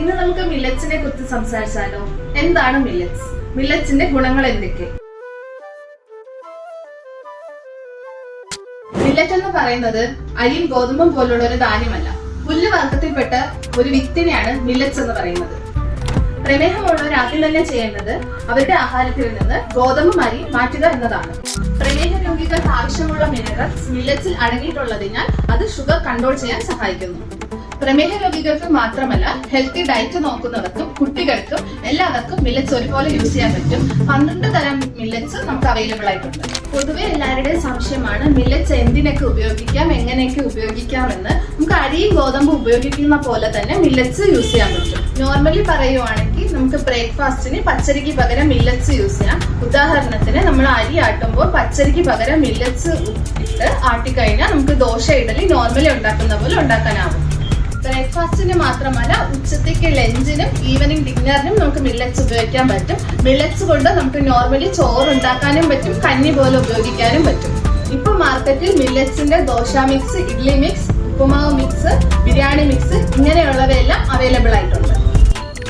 ഇന്ന് നമുക്ക് മില്ലറ്റ്സിനെ കുറിച്ച് സംസാരിച്ചാലോ? എന്താണ് മില്ലറ്റ്സ്? മില്ലറ്റ്സിന്റെ ഗുണങ്ങൾ എന്തൊക്കെ? മില്ലറ്റ് എന്ന് പറയുന്നത് അരിയും ഗോതമ്പും പോലുള്ള ഒരു ധാന്യമല്ല. പുല്ല് വർഗത്തിൽപ്പെട്ട ഒരു വിത്തിനെയാണ് മില്ലറ്റ്സ് എന്ന് പറയുന്നത്. പ്രമേഹമുള്ളവർ ആദ്യം തന്നെ ചെയ്യേണ്ടത് അവരുടെ ആഹാരത്തിൽ നിന്ന് ഗോതമ്പ് അരി മാറ്റുക എന്നതാണ്. പ്രമേഹ രോഗികൾക്ക് ആവശ്യമുള്ള മിനറൽസ് മില്ലറ്റ്സിൽ അടങ്ങിയിട്ടുള്ളതിനാൽ അത് ഷുഗർ കൺട്രോൾ ചെയ്യാൻ സഹായിക്കുന്നു. പ്രമേഹ രോഗികൾക്ക് മാത്രമല്ല ഹെൽത്തി ഡയറ്റ് നോക്കുന്നവർക്കും കുട്ടികൾക്കും എല്ലാവർക്കും മില്ലറ്റ്സ് ഒരുപോലെ യൂസ് ചെയ്യാൻ പറ്റും. പന്ത്രണ്ട് തരം മില്ലറ്റ്സ് നമുക്ക് അവൈലബിൾ ആയിട്ടുണ്ട്. പൊതുവെ എല്ലാവരുടെയും സംശയമാണ് മില്ലറ്റ്സ് എന്തിനൊക്കെ ഉപയോഗിക്കാം എങ്ങനെയൊക്കെ ഉപയോഗിക്കാം എന്ന്. നമുക്ക് അരിയും ഗോതമ്പ് ഉപയോഗിക്കുന്ന പോലെ തന്നെ മില്ലറ്റ്സ് യൂസ് ചെയ്യാൻ പറ്റും. നോർമലി പറയുവാണെങ്കിൽ നമുക്ക് ബ്രേക്ക്ഫാസ്റ്റിന് പച്ചരിക്ക് പകരം മില്ലറ്റ്സ് യൂസ് ചെയ്യാം. ഉദാഹരണത്തിന് നമ്മൾ അരി ആട്ടുമ്പോൾ പച്ചരിക്ക് പകരം മില്ലറ്റ്സ് ഇട്ട് ആട്ടിക്കഴിഞ്ഞാൽ നമുക്ക് ദോശ ഇഡലി നോർമലി ഉണ്ടാക്കുന്ന പോലെ ഉണ്ടാക്കാനാവും. ബ്രേക്ക്ഫാസ്റ്റിന് മാത്രമല്ല ഉച്ചത്തേക്ക് ലഞ്ചിനും ഈവനിങ് ഡിന്നറിനും നമുക്ക് മില്ലറ്റ്സ് ഉപയോഗിക്കാൻ പറ്റും. മില്ലറ്റ്സ് കൊണ്ട് നമുക്ക് നോർമലി ചോറ് ഉണ്ടാക്കാനും പറ്റും കഞ്ഞി പോലെ ഉപയോഗിക്കാനും പറ്റും. ഇപ്പൊ മാർക്കറ്റിൽ മില്ലറ്റ്സിന്റെ dosa mix idli mix uppumavu mix biryani mix ഇങ്ങനെയുള്ളവയെല്ലാം available ആയിട്ടുണ്ട്.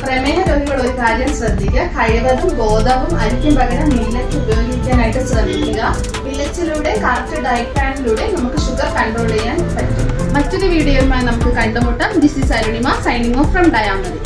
പ്രമേഹ രോഗികൾ ഒരു കാര്യം ശ്രദ്ധിക്കുക. കഴിവതും ഗോതമ്പും അരിക്കും പകരം മില്ലറ്റ് ഉപയോഗിക്കാനായിട്ട് ശ്രമിക്കുക മില്ലറ്റിലൂടെ കറക്റ്റ് ഡയറ്റ് പ്ലാനിലൂടെ നമുക്ക് ഷുഗർ കൺട്രോൾ ചെയ്യാൻ പറ്റും. മറ്റൊരു വീഡിയോയുമായി നമുക്ക് കണ്ടുമുട്ടാം. This is Arunima signing off from ഡയാമറി